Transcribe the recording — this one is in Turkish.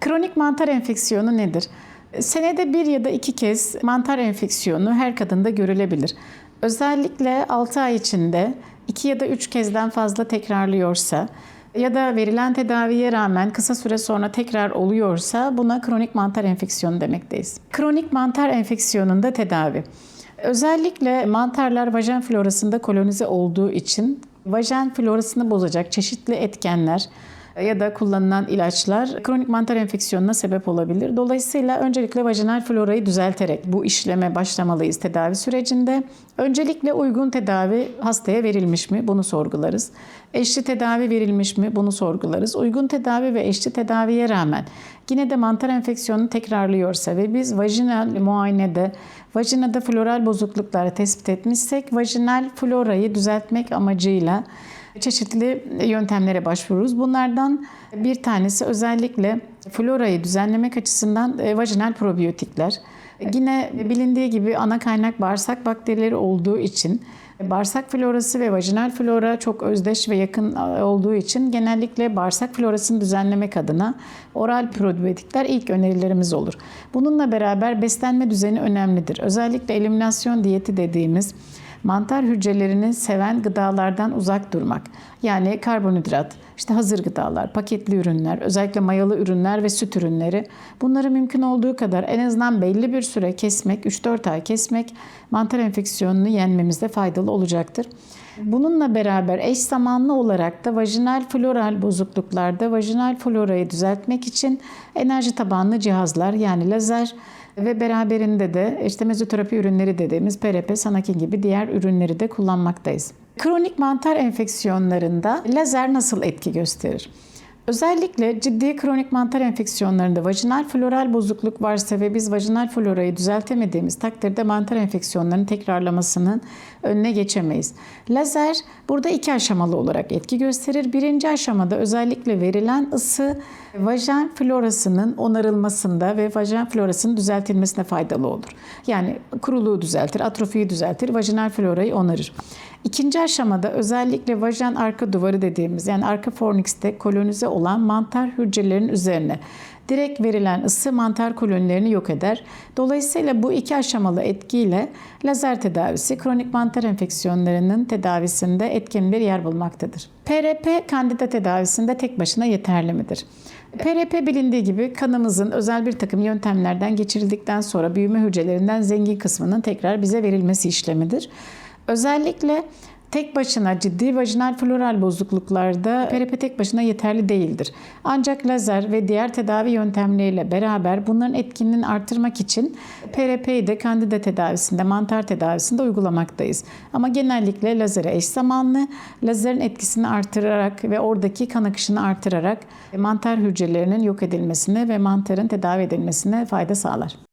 Kronik mantar enfeksiyonu nedir? Senede bir ya da iki kez mantar enfeksiyonu her kadında görülebilir. Özellikle 6 ay içinde 2 ya da 3 kezden fazla tekrarlıyorsa ya da verilen tedaviye rağmen kısa süre sonra tekrar oluyorsa buna kronik mantar enfeksiyonu demekteyiz. Kronik mantar enfeksiyonunda tedavi. Özellikle mantarlar vajen florasında kolonize olduğu için vajen florasını bozacak çeşitli etkenler ya da kullanılan ilaçlar kronik mantar enfeksiyonuna sebep olabilir. Dolayısıyla öncelikle vajinal florayı düzelterek bu işleme başlamalıyız tedavi sürecinde. Öncelikle uygun tedavi hastaya verilmiş mi? Bunu sorgularız. Eşli tedavi verilmiş mi? Bunu sorgularız. Uygun tedavi ve eşli tedaviye rağmen yine de mantar enfeksiyonu tekrarlıyorsa ve biz vajinal muayenede vajinada floral bozuklukları tespit etmişsek vajinal florayı düzeltmek amacıyla çeşitli yöntemlere başvururuz. Bunlardan bir tanesi özellikle florayı düzenlemek açısından e, vajinal probiyotikler. Yine bilindiği gibi ana kaynak bağırsak bakterileri olduğu için bağırsak florası ve vajinal flora çok özdeş ve yakın olduğu için genellikle bağırsak florasını düzenlemek adına oral probiyotikler ilk önerilerimiz olur. Bununla beraber beslenme düzeni önemlidir. Özellikle eliminasyon diyeti dediğimiz mantar hücrelerini seven gıdalardan uzak durmak. Yani karbonhidrat, işte hazır gıdalar, paketli ürünler, özellikle mayalı ürünler ve süt ürünleri. Bunları mümkün olduğu kadar en azından belli bir süre kesmek, 3-4 ay kesmek mantar enfeksiyonunu yenmemizde faydalı olacaktır. Bununla beraber eş zamanlı olarak da vajinal floral bozukluklarda vajinal florayı düzeltmek için enerji tabanlı cihazlar yani lazer ve beraberinde de işte mezoterapi ürünleri dediğimiz PRP, Sanakin gibi diğer ürünleri de kullanmaktayız. Kronik mantar enfeksiyonlarında lazer nasıl etki gösterir? Özellikle ciddi kronik mantar enfeksiyonlarında vajinal floral bozukluk varsa ve biz vajinal florayı düzeltemediğimiz takdirde mantar enfeksiyonlarının tekrarlamasının önüne geçemeyiz. Lazer burada iki aşamalı olarak etki gösterir. Birinci aşamada özellikle verilen ısı vajen florasının onarılmasında ve vajen florasının düzeltilmesine faydalı olur. Yani kuruluğu düzeltir, atrofiyi düzeltir, vajinal florayı onarır. İkinci aşamada özellikle vajen arka duvarı dediğimiz yani arka fornikste kolonize olan mantar hücrelerinin üzerine direkt verilen ısı mantar kolonilerini yok eder. Dolayısıyla bu iki aşamalı etkiyle lazer tedavisi kronik mantar enfeksiyonlarının tedavisinde etkin bir yer bulmaktadır. PRP kandida tedavisinde tek başına yeterli midir? PRP bilindiği gibi kanımızın özel bir takım yöntemlerden geçirildikten sonra büyüme hücrelerinden zengin kısmının tekrar bize verilmesi işlemidir. Özellikle tek başına ciddi vajinal floral bozukluklarda PRP tek başına yeterli değildir. Ancak lazer ve diğer tedavi yöntemleriyle beraber bunların etkinliğini artırmak için PRP'yi de kandida tedavisinde, mantar tedavisinde uygulamaktayız. Ama genellikle lazere eş zamanlı, lazerin etkisini artırarak ve oradaki kan akışını artırarak mantar hücrelerinin yok edilmesine ve mantarın tedavi edilmesine fayda sağlar.